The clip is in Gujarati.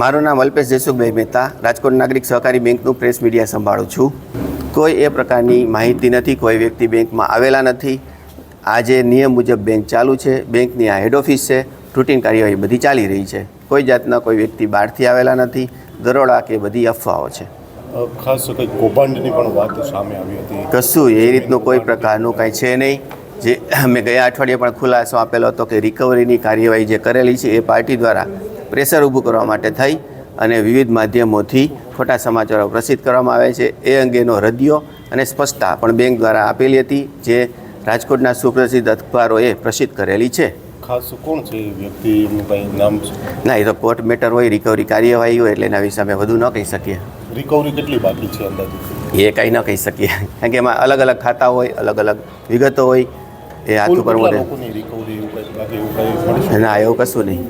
મારું નામ અલ્પેશ જયસુખભાઈ મહેતા રાજકોટ નાગરિક સહકારી બેંકનું પ્રેસ મીડિયા સંભાળું છું. કોઈ એ પ્રકારની માહિતી નથી કોઈ વ્યક્તિ બેંકમાં આવેલા નથી. આજે નિયમ મુજબ બેંક ચાલુ છે બેંકની આ હેડ ઓફિસ છે રૂટીન કાર્યવાહી બધી ચાલી રહી છે. કોઈ જાતના કોઈ વ્યક્તિ બહારથી આવેલા નથી દરોડા કે બધી અફવાઓ છે. ખાસ કંઈ કૌભાંડની પણ વાત સામે આવી હતી. કશું એ રીતનું કોઈ પ્રકારનું કાંઈ છે નહીં. જે મેં ગયા અઠવાડિયે પણ ખુલાસો આપેલો હતો કે રિકવરીની કાર્યવાહી જે કરેલી છે એ પાર્ટી દ્વારા પ્રેશર ઊભું કરવા માટે થઈ અને વિવિધ માધ્યમોથી ખોટા સમાચારો પ્રસિદ્ધ કરવામાં આવે છે. એ અંગેનો રદિયો અને સ્પષ્ટતા પણ બેંક દ્વારા આપેલી હતી જે રાજકોટના સુપ્રસિદ્ધ અખબારોએ પ્રસિદ્ધ કરેલી છે. ખાસ કોણ છે વ્યક્તિ? કંઈ નામ છે ના એ તો કોર્ટ મેટર હોય રિકવરી કાર્યવાહી હોય એટલે એના વિશે અમે વધુ ન કહી શકીએ. રિકવરી કેટલી બાકી છે અંદાજે એ કંઈ ન કહી શકીએ કારણ કે એમાં અલગ અલગ ખાતા હોય અલગ અલગ વિગતો હોય એ હાથ ઉપર ના એવું કશું નહીં.